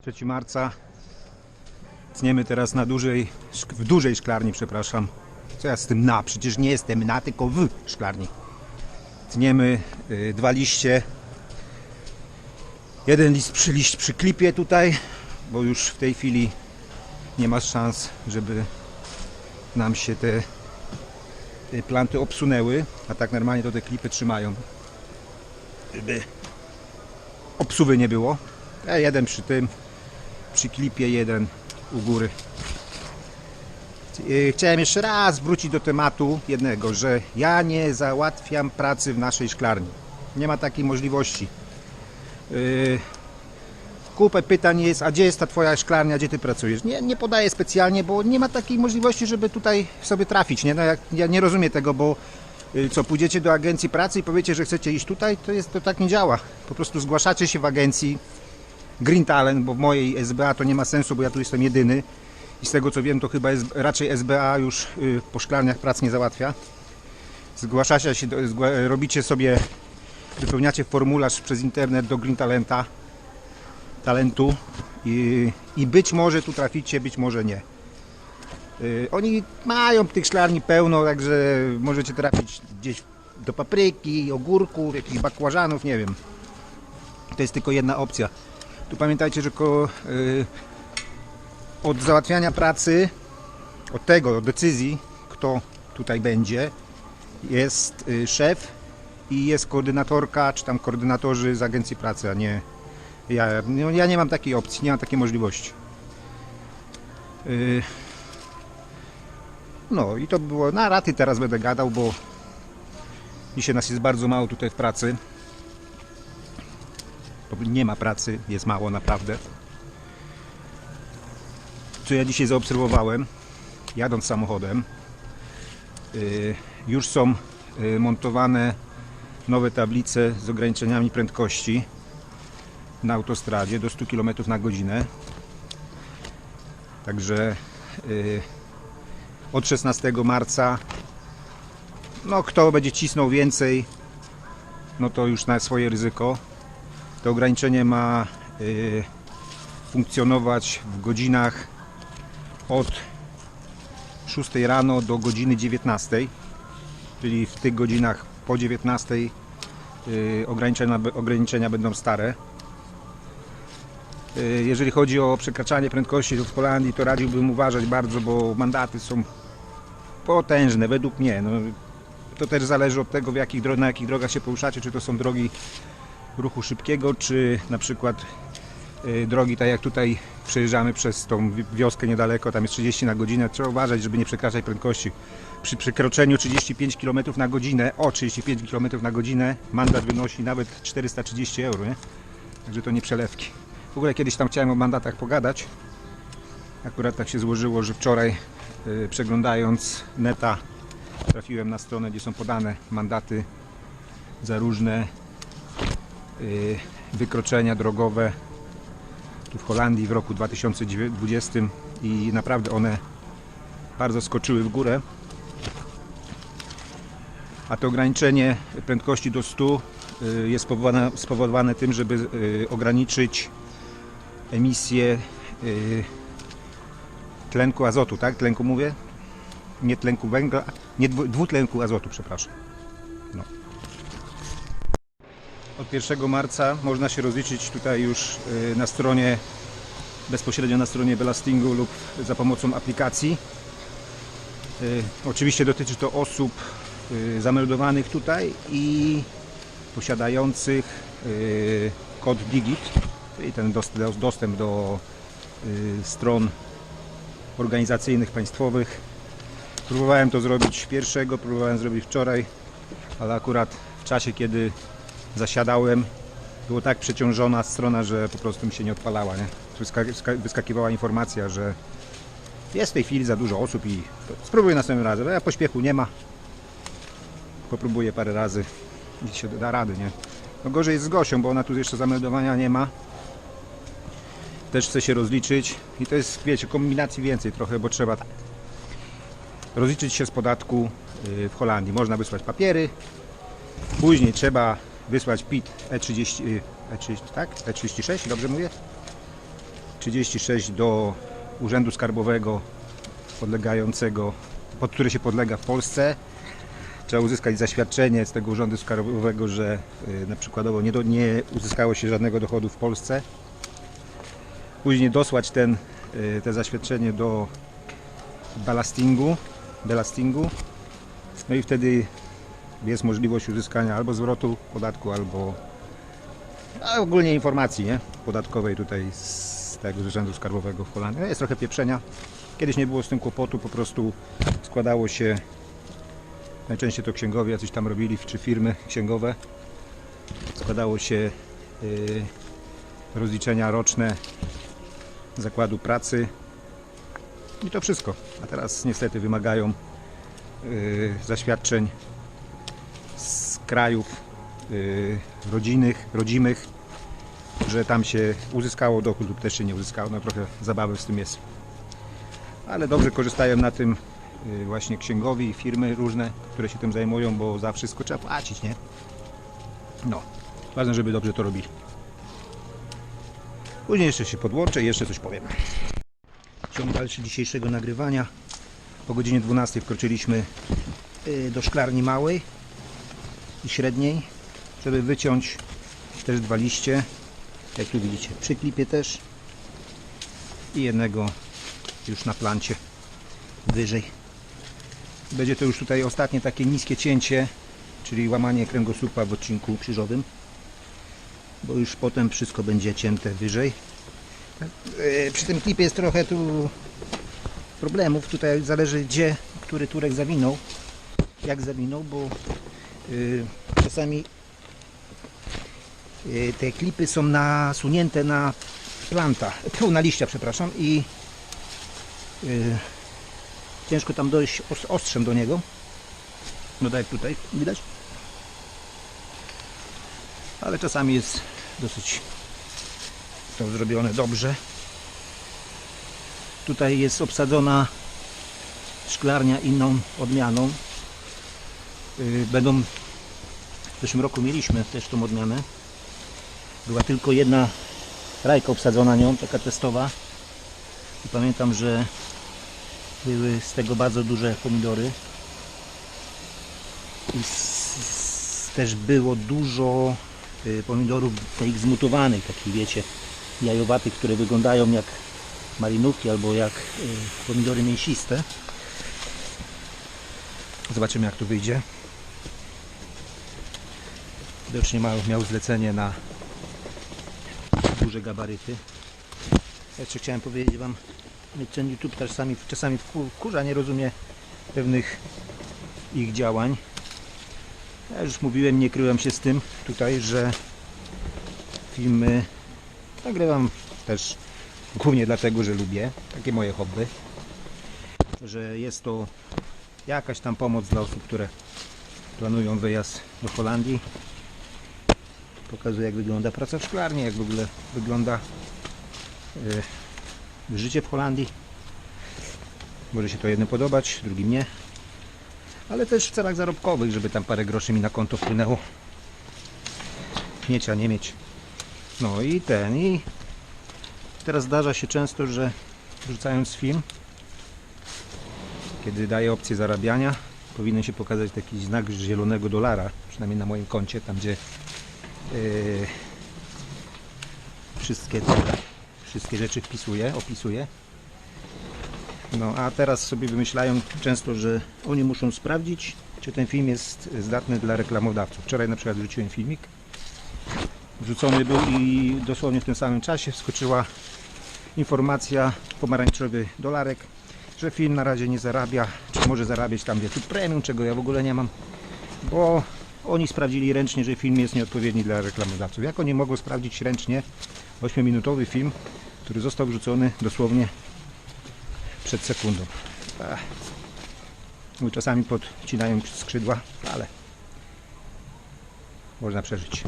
3 marca. Tniemy teraz na dużej, w dużej szklarni, przepraszam. Co ja z tym na? Przecież nie jestem na, tylko w szklarni. Tniemy y, dwa liście. Jeden list przy, liść przy klipie tutaj, bo już w tej chwili nie ma szans, żeby nam się te te planty obsunęły, a tak normalnie to te klipy trzymają. Żeby obsuwy nie było. A jeden przy tym, przy klipie, jeden u góry. Yy, Chciałem jeszcze raz wrócić do tematu jednego, że ja nie załatwiam pracy w naszej szklarni. Nie ma takiej możliwości. Yy, Kupę pytań jest, a gdzie jest ta twoja szklarnia, gdzie ty pracujesz? Nie, nie podaję specjalnie, bo nie ma takiej możliwości, żeby tutaj sobie trafić. Nie? No, jak, ja nie rozumiem tego, bo y, co, pójdziecie do agencji pracy i powiecie, że chcecie iść tutaj, to, jest, to tak nie działa. Po prostu zgłaszacie się w agencji Green Talent, bo w mojej SBA to nie ma sensu, bo ja tu jestem jedyny. I z tego co wiem, to chyba raczej SBA już y, po szklarniach prac nie załatwia. Zgłaszacie się, robicie sobie, wypełniacie formularz przez internet do Green Talenta talentu i, i być może tu traficie, być może nie. Y, Oni mają tych szklarni pełno, także możecie trafić gdzieś do papryki, ogórków, jakichś bakłażanów, nie wiem. To jest tylko jedna opcja. Tu pamiętajcie, że y, od załatwiania pracy, od tego, od decyzji, kto tutaj będzie, jest y, szef i jest koordynatorka, czy tam koordynatorzy z agencji pracy, a nie, ja, no, ja nie mam takiej opcji, nie mam takiej możliwości. Yy, No i to było na raty teraz będę gadał, bo dzisiaj nas jest bardzo mało tutaj w pracy. Nie ma pracy, jest mało naprawdę. Co ja dzisiaj zaobserwowałem, jadąc samochodem, yy, już są yy, montowane nowe tablice z ograniczeniami prędkości na autostradzie do 100 km na godzinę. Także y, od 16 marca no kto będzie cisnął więcej no to już na swoje ryzyko. To ograniczenie ma y, funkcjonować w godzinach od 6 rano do godziny 19, czyli w tych godzinach po 19 y, ograniczenia, ograniczenia będą stare. Y, Jeżeli chodzi o przekraczanie prędkości w Holandii, to radziłbym uważać bardzo, bo mandaty są potężne według mnie. No, to też zależy od tego, jakich, na jakich drogach się poruszacie, czy to są drogi ruchu szybkiego, czy na przykład y, drogi, tak jak tutaj przejeżdżamy przez tą wi- wioskę niedaleko, tam jest 30 na godzinę, trzeba uważać, żeby nie przekraczać prędkości. Przy przekroczeniu 35 km na godzinę, o 35 km na godzinę, mandat wynosi nawet 430 euro, nie? Także to nie przelewki. W ogóle kiedyś tam chciałem o mandatach pogadać. Akurat tak się złożyło, że wczoraj y, przeglądając neta trafiłem na stronę, gdzie są podane mandaty za różne wykroczenia drogowe tu w Holandii w roku 2020 i naprawdę one bardzo skoczyły w górę. A to ograniczenie prędkości do 100 y, jest spowodowane, spowodowane tym, żeby y, ograniczyć emisję y, tlenku azotu, tak? Tlenku mówię? Nie tlenku węgla, nie dwu, dwutlenku azotu, przepraszam. Od 1 marca można się rozliczyć tutaj już y, na stronie, bezpośrednio na stronie Belastingu lub za pomocą aplikacji. Y, Oczywiście dotyczy to osób y, zameldowanych tutaj i posiadających kod DIGIT, czyli ten dost- dostęp do stron organizacyjnych, państwowych. Próbowałem to zrobić pierwszego, próbowałem zrobić wczoraj, ale akurat w czasie, kiedy zasiadałem, było tak przeciążona strona, że po prostu mi się nie odpalała. Nie? Wyska- ska- Wyskakiwała informacja, że jest w tej chwili za dużo osób i spróbuję następnym razem. Ja pośpiechu nie ma. Popróbuję parę razy i się da rady, nie? No gorzej jest z Gosią, bo ona tu jeszcze zameldowania nie ma. Też chce się rozliczyć i to jest, wiecie, kombinacji więcej trochę, bo trzeba rozliczyć się z podatku y, w Holandii. Można wysłać papiery, później trzeba wysłać PIT E30, y, E30 tak? E36, dobrze mówię? 36 do Urzędu Skarbowego podlegającego, pod który się podlega w Polsce. Trzeba uzyskać zaświadczenie z tego Urzędu Skarbowego, że y, na przykładowo nie, do, nie uzyskało się żadnego dochodu w Polsce. Później dosłać ten, y, te zaświadczenie do balastingu, belastingu. No i wtedy jest możliwość uzyskania albo zwrotu podatku, albo a ogólnie informacji nie? podatkowej tutaj z tego Urzędu Skarbowego w Holandii. No Jest trochę pieprzenia. Kiedyś nie było z tym kłopotu, po prostu składało się, najczęściej to księgowie coś tam robili, czy firmy księgowe, składało się y, rozliczenia roczne zakładu pracy i to wszystko. A teraz niestety wymagają y, zaświadczeń krajów y, rodzinnych, rodzimych, że tam się uzyskało dochód lub też się nie uzyskało. No trochę zabawy z tym jest. Ale dobrze korzystają na tym y, właśnie księgowi firmy różne, które się tym zajmują, bo za wszystko trzeba płacić, nie? No, ważne, żeby dobrze to robili. Później jeszcze się podłączę i jeszcze coś powiem. Ciąg dalszy dzisiejszego nagrywania. O godzinie 12 wkroczyliśmy y, do szklarni małej i średniej, żeby wyciąć też dwa liście, jak tu widzicie, przy klipie też i jednego już na plancie wyżej. Będzie to już tutaj ostatnie takie niskie cięcie, czyli łamanie kręgosłupa w odcinku krzyżowym, bo już potem wszystko będzie cięte wyżej. E, Przy tym klipie jest trochę tu problemów, tutaj zależy gdzie, który turek zawinął, jak zawinął, bo czasami y, te klipy są nasunięte na planta, na liścia, przepraszam, i y, ciężko tam dojść os- ostrzem do niego. No tak jak tutaj, widać? Ale czasami jest dosyć to zrobione dobrze. Tutaj jest obsadzona szklarnia inną odmianą. Y, Będą w zeszłym roku mieliśmy też tą odmianę. Była tylko jedna rajka obsadzona nią, taka testowa. I pamiętam, że były z tego bardzo duże pomidory. I też było dużo y, pomidorów tych zmutowanych, takich wiecie, jajowatych, które wyglądają jak malinówki albo jak y, pomidory mięsiste. Zobaczymy jak to wyjdzie. Widocznie miał, miał zlecenie na duże gabaryty. Jeszcze chciałem powiedzieć Wam, ten YouTube czasami, czasami wku- wkurza, nie rozumie pewnych ich działań. Ja już mówiłem, nie kryłem się z tym tutaj, że filmy nagrywam też głównie dlatego, że lubię, takie moje hobby, że jest to jakaś tam pomoc dla osób, które planują wyjazd do Holandii. Pokazuję jak wygląda praca w szklarni, jak w ogóle wygląda e, życie w Holandii. Może się to jednym podobać, drugim nie. Ale też w celach zarobkowych, żeby tam parę groszy mi na konto wpłynęło. Mieć, a nie mieć. No i ten, i teraz zdarza się często, że wrzucając film, kiedy daję opcję zarabiania, powinien się pokazać taki znak zielonego dolara, przynajmniej na moim koncie, tam gdzie yy, wszystkie, te, wszystkie rzeczy wpisuję, opisuję. No a teraz sobie wymyślają często, że oni muszą sprawdzić, czy ten film jest zdatny dla reklamodawców. Wczoraj na przykład wrzuciłem filmik, wrzucony był i dosłownie w tym samym czasie wskoczyła informacja, pomarańczowy dolarek, że film na razie nie zarabia, czy może zarabiać tam YouTube Premium, czego ja w ogóle nie mam, bo oni sprawdzili ręcznie, że film jest nieodpowiedni dla reklamodawców. Jak oni mogą sprawdzić ręcznie 8-minutowy film, który został wrzucony dosłownie przed sekundą. Ech. Mój czasami podcinają skrzydła, ale można przeżyć.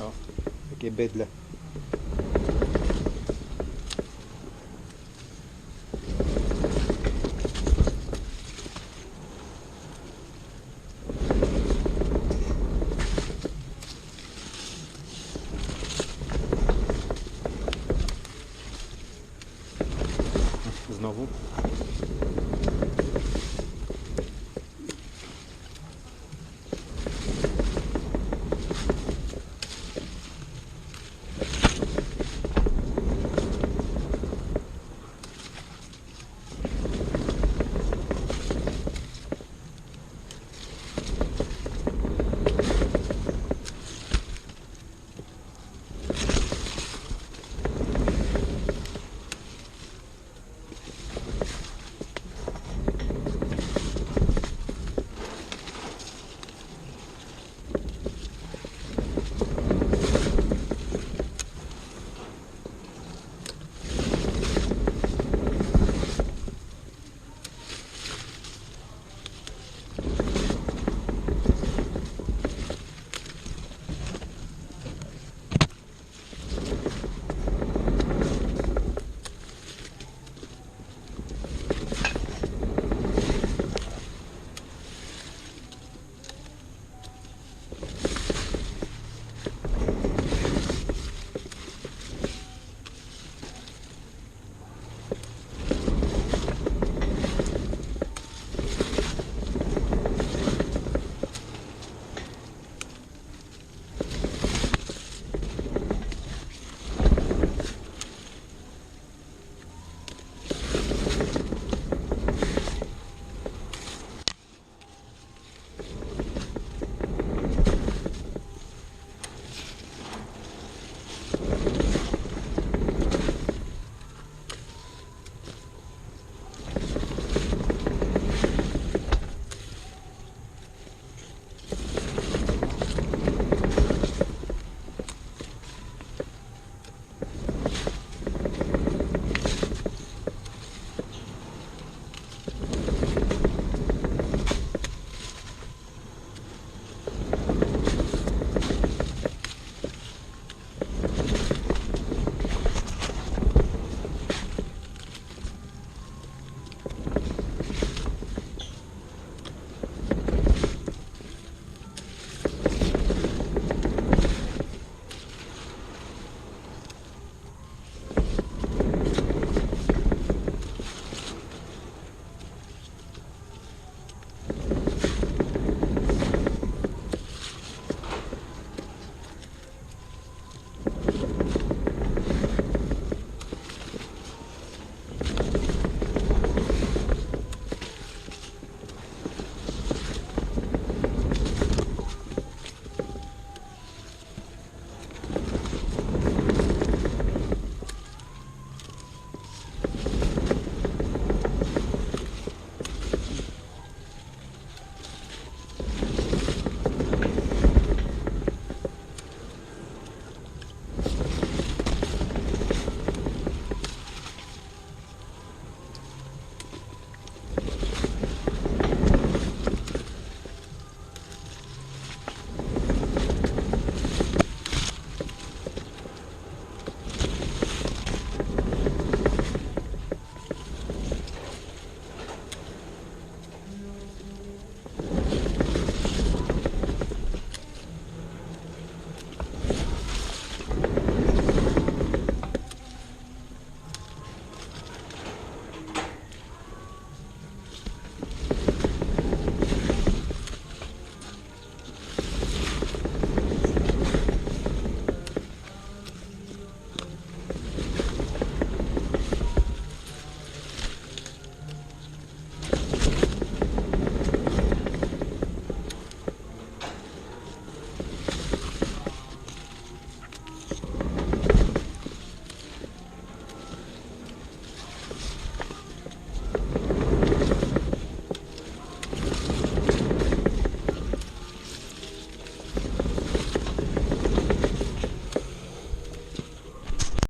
O, takie bydle.